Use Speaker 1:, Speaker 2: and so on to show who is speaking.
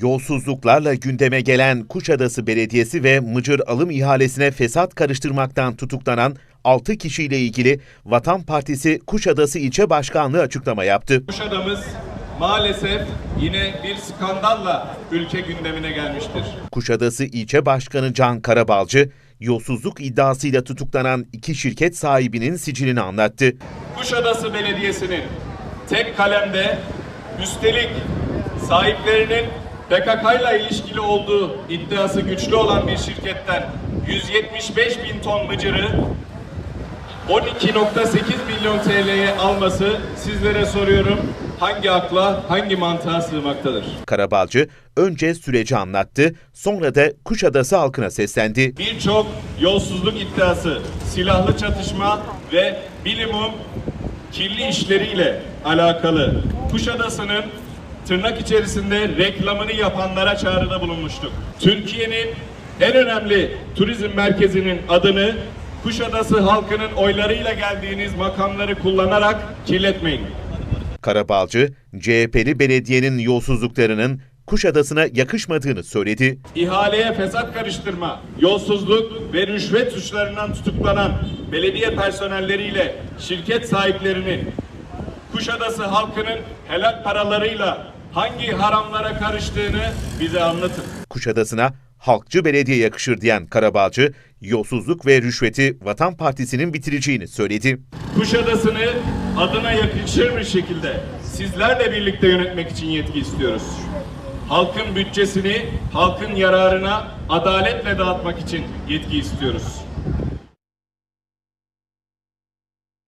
Speaker 1: Yolsuzluklarla gündeme gelen Kuşadası Belediyesi ve Mıcır alım ihalesine fesat karıştırmaktan tutuklanan 6 kişiyle ilgili Vatan Partisi Kuşadası İlçe Başkanlığı açıklama yaptı.
Speaker 2: Kuşadamız maalesef yine bir skandalla ülke gündemine gelmiştir.
Speaker 1: Kuşadası İlçe Başkanı Can Karabalcı, yolsuzluk iddiasıyla tutuklanan iki şirket sahibinin sicilini anlattı.
Speaker 2: Kuşadası Belediyesi'nin tek kalemde üstelik sahiplerinin PKK ile ilişkili olduğu iddiası güçlü olan bir şirketten 175 bin ton mıcırı 12.8 milyon TL'ye alması sizlere soruyorum hangi akla hangi mantığa sığmaktadır?
Speaker 1: Karabalcı önce süreci anlattı, sonra da Kuşadası halkına seslendi.
Speaker 2: birçok yolsuzluk iddiası, silahlı çatışma ve bilimum kirli işleriyle alakalı Kuşadası'nın tırnak içerisinde reklamını yapanlara çağrıda bulunmuştuk. Türkiye'nin en önemli turizm merkezinin adını Kuşadası halkının oylarıyla geldiğiniz makamları kullanarak kirletmeyin.
Speaker 1: Karabalcı, CHP'li belediyenin yolsuzluklarının Kuşadası'na yakışmadığını söyledi.
Speaker 2: İhaleye fesat karıştırma, yolsuzluk ve rüşvet suçlarından tutuklanan belediye personelleriyle şirket sahiplerinin Kuşadası halkının helal paralarıyla hangi haramlara karıştığını bize anlatın.
Speaker 1: Kuşadası'na halkçı belediye yakışır diyen Karabalcı, yolsuzluk ve rüşveti Vatan Partisi'nin bitireceğini söyledi.
Speaker 2: Kuşadası'nı adına yakışır bir şekilde sizlerle birlikte yönetmek için yetki istiyoruz. Halkın bütçesini halkın yararına adaletle dağıtmak için yetki istiyoruz.